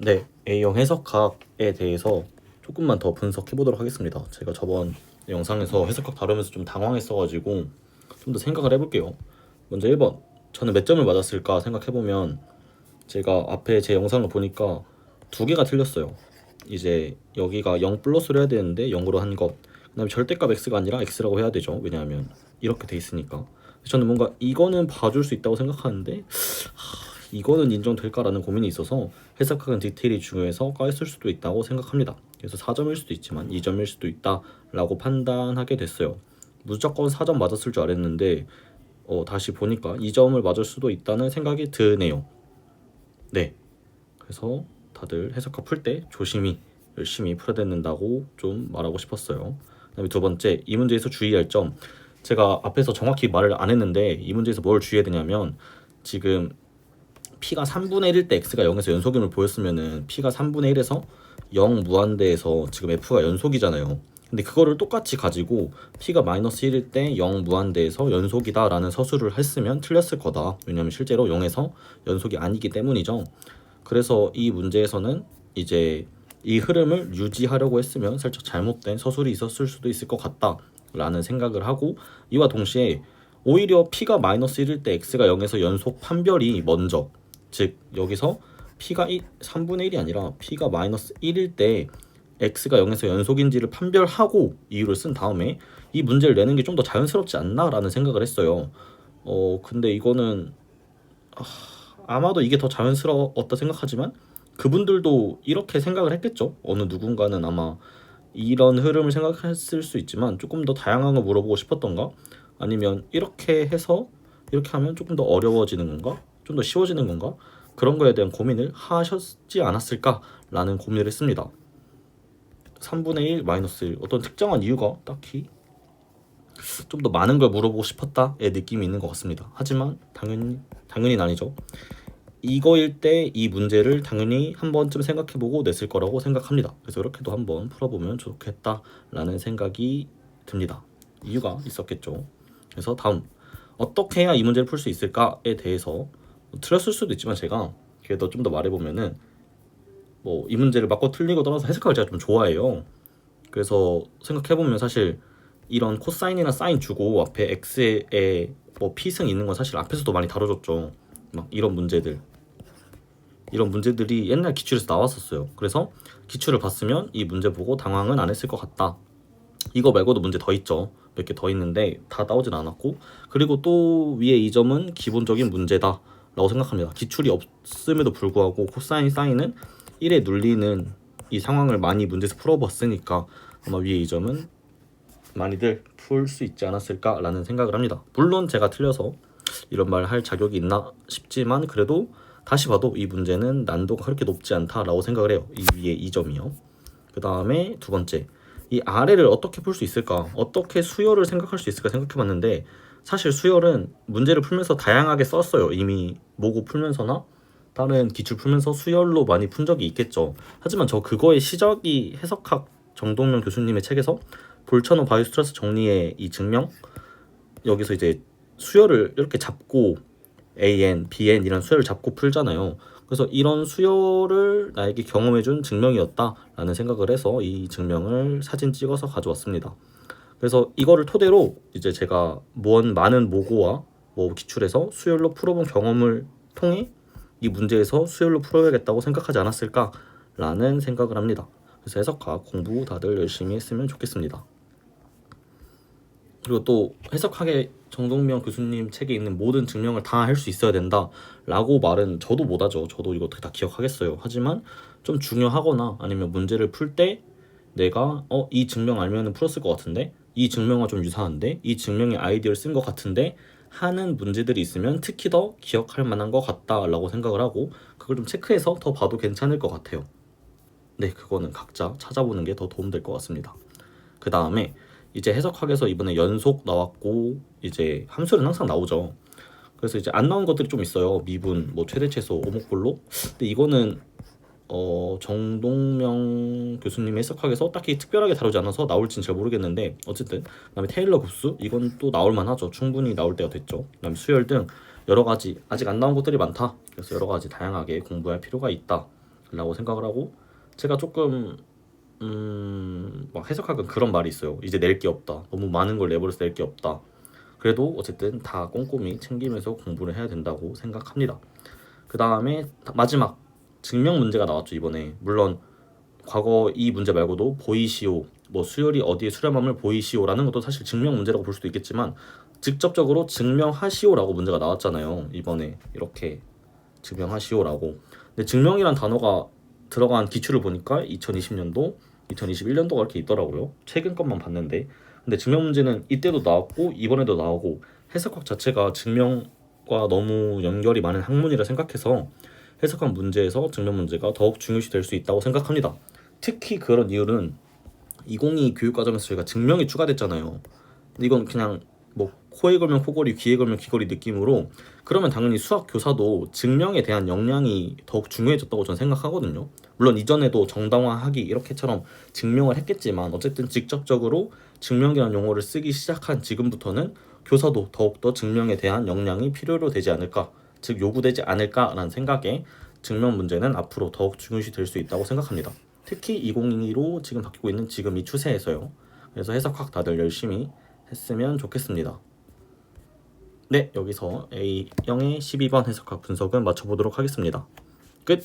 네, A형 해석학에 대해서 조금만 더 분석해 보도록 하겠습니다. 제가 저번 영상에서 해석학 다루면서 좀 당황했어가지고 좀 더 생각을 해볼게요. 먼저 1번, 저는 몇 점을 맞았을까 생각해 보면 제가 앞에 제 영상을 보니까 두 개가 틀렸어요. 이제 여기가 0 플러스로 해야 되는데 0으로 한 것. 그다음에 절대값 x가 아니라 x라고 해야 되죠. 왜냐하면 이렇게 돼 있으니까. 저는 뭔가 이거는 봐줄 수 있다고 생각하는데 하, 이거는 인정될까라는 고민이 있어서 해석학은 디테일이 중요해서 까였을 수도 있다고 생각합니다. 그래서 4점일 수도 있지만 2점일 수도 있다라고 판단하게 됐어요. 무조건 4점 맞았을 줄 알았는데 어, 다시 보니까 2점을 맞을 수도 있다는 생각이 드네요. 네. 그래서 다들 해석학 풀때 조심히 열심히 풀어야 된다고 좀 말하고 싶었어요. 그다음에 두 번째 이 문제에서 주의할 점 제가 앞에서 정확히 말을 안 했는데 이 문제에서 뭘 주의해야 되냐면 지금 p가 3분의 1일 때 x가 0에서 연속임을 보였으면은 p가 3분의 1에서 0 무한대에서 지금 f가 연속이잖아요. 근데 그거를 똑같이 가지고 p가 마이너스 1일 때 0 무한대에서 연속이다 라는 서술을 했으면 틀렸을 거다. 왜냐면 실제로 0에서 연속이 아니기 때문이죠. 그래서 이 문제에서는 이제 이 흐름을 유지하려고 했으면 살짝 잘못된 서술이 있었을 수도 있을 것 같다 라는 생각을 하고 이와 동시에 오히려 p가 마이너스 1일 때 x가 0에서 연속 판별이 먼저 즉 여기서 p가 1, 3분의 1이 아니라 p가 마이너스 1일 때 x가 0에서 연속인지를 판별하고 이유를 쓴 다음에 이 문제를 내는 게 좀 더 자연스럽지 않나라는 생각을 했어요. 어 근데 이거는 아, 아마도 이게 더 자연스러웠다 생각하지만 그분들도 이렇게 생각을 했겠죠. 어느 누군가는 아마 이런 흐름을 생각했을 수 있지만 조금 더 다양한 걸 물어보고 싶었던가 아니면 이렇게 해서 이렇게 하면 조금 더 어려워지는 건가 좀 더 쉬워지는 건가 그런 거에 대한 고민을 하셨지 않았을까라는 고민을 했습니다. 3분의 1 마이너스 1 어떤 특정한 이유가 딱히 좀 더 많은 걸 물어보고 싶었다의 느낌이 있는 것 같습니다. 하지만 당연히 당연히 아니죠. 이거일 때 이 문제를 당연히 한 번쯤 생각해보고 냈을 거라고 생각합니다. 그래서 이렇게도 한번 풀어보면 좋겠다라는 생각이 듭니다. 이유가 있었겠죠. 그래서 다음 어떻게 해야 이 문제를 풀 수 있을까에 대해서 뭐 틀렸을 수도 있지만 제가 그래도 좀 더 말해보면은 뭐 이 문제를 맞고 틀리고 떠나서 해석학을 제가 좀 좋아해요. 그래서 생각해보면 사실 이런 코사인이나 사인 주고 앞에 x에 뭐 p승 있는 건 사실 앞에서도 많이 다뤄줬죠. 막 이런 문제들 이런 문제들이 옛날 기출에서 나왔었어요. 그래서 기출을 봤으면 이 문제 보고 당황은 안 했을 것 같다. 이거 말고도 문제 더 있죠. 몇 개 더 있는데 다 나오진 않았고 그리고 또 위에 이 점은 기본적인 문제다 라고 생각합니다. 기출이 없음에도 불구하고 코사인 사인은 1에 눌리는 이 상황을 많이 문제에서 풀어봤으니까 아마 위에 이 점은 많이들 풀 수 있지 않았을까라는 생각을 합니다. 물론 제가 틀려서 이런 말 할 자격이 있나 싶지만 그래도 다시 봐도 이 문제는 난도가 그렇게 높지 않다라고 생각을 해요. 이 위에 이 점이요. 그 다음에 두 번째 이 아래를 어떻게 풀 수 있을까? 어떻게 수열을 생각할 수 있을까 생각해봤는데 사실 수열은 문제를 풀면서 다양하게 썼어요. 이미 모고 풀면서나 다른 기출 풀면서 수열로 많이 푼 적이 있겠죠. 하지만 저 그거의 시작이 해석학 정동명 교수님의 책에서 볼천호 바이오스트러스 정리의 이 증명 여기서 이제 수열을 이렇게 잡고 AN, BN 이런 수열을 잡고 풀잖아요. 그래서 이런 수열을 나에게 경험해준 증명이었다라는 생각을 해서 이 증명을 사진 찍어서 가져왔습니다. 그래서 이거를 토대로 이제 제가 모은 많은 모고와 뭐 기출에서 수열로 풀어본 경험을 통해 이 문제에서 수열로 풀어야겠다고 생각하지 않았을까라는 생각을 합니다. 그래서 해석학 공부 다들 열심히 했으면 좋겠습니다. 그리고 또 해석학의 정동명 교수님 책에 있는 모든 증명을 다 할 수 있어야 된다라고 말은 저도 못하죠. 저도 이거 다 기억하겠어요. 하지만 좀 중요하거나 아니면 문제를 풀 때 내가 어 이 증명 알면은 풀었을 것 같은데 이 증명과 좀 유사한데 이 증명의 아이디어를 쓴 것 같은데 하는 문제들이 있으면 특히 더 기억할 만한 것 같다라고 생각을 하고 그걸 좀 체크해서 더 봐도 괜찮을 것 같아요. 네, 그거는 각자 찾아보는 게 더 도움될 것 같습니다. 그 다음에 이제 해석학에서 이번에 연속 나왔고 이제 함수는 항상 나오죠. 그래서 이제 안 나온 것들이 좀 있어요. 미분, 뭐 최대 최소, 오목볼로. 근데 이거는 어 정동명 교수님의 해석학에서 딱히 특별하게 다루지 않아서 나올진 잘 모르겠는데 어쨌든 그다음에 테일러 급수 이건 또 나올 만 하죠. 충분히 나올 때가 됐죠. 그다음에 수열 등 여러 가지 아직 안 나온 것들이 많다. 그래서 여러 가지 다양하게 공부할 필요가 있다. 라고 생각을 하고 제가 조금 음, 막 해석학은 그런 말이 있어요. 이제 낼 게 없다. 너무 많은 걸 내버려서 낼 게 없다. 그래도 어쨌든 다 꼼꼼히 챙기면서 공부를 해야 된다고 생각합니다. 그 다음에 마지막 증명 문제가 나왔죠 이번에. 물론 과거 이 문제 말고도 보이시오 뭐 수열이 어디에 수렴함을 보이시오라는 것도 사실 증명 문제라고 볼 수도 있겠지만 직접적으로 증명하시오라고 문제가 나왔잖아요 이번에. 이렇게 증명하시오라고. 근데 증명이란 단어가 들어간 기출을 보니까 2020년도 2021년도가 이렇게 있더라고요. 최근 것만 봤는데. 근데 증명 문제는 이때도 나왔고 이번에도 나오고 해석학 자체가 증명과 너무 연결이 많은 학문이라 생각해서 해석학 문제에서 증명 문제가 더욱 중요시 될 수 있다고 생각합니다. 특히 그런 이유는 2022 교육과정에서 저희가 증명이 추가됐잖아요. 이건 그냥 뭐 코에 걸면 코걸이, 귀에 걸면 귀걸이 느낌으로 그러면 당연히 수학 교사도 증명에 대한 역량이 더욱 중요해졌다고 저는 생각하거든요. 물론 이전에도 정당화하기 이렇게처럼 증명을 했겠지만 어쨌든 직접적으로 증명이라는 용어를 쓰기 시작한 지금부터는 교사도 더욱더 증명에 대한 역량이 필요로 되지 않을까 즉 요구되지 않을까라는 생각에 증명 문제는 앞으로 더욱 중요시 될 수 있다고 생각합니다. 특히 2022로 지금 바뀌고 있는 지금 이 추세에서요. 그래서 해석학 다들 열심히 했으면 좋겠습니다. 네, 여기서 A형의 12번 해석학 분석은 마쳐보도록 하겠습니다. 끝!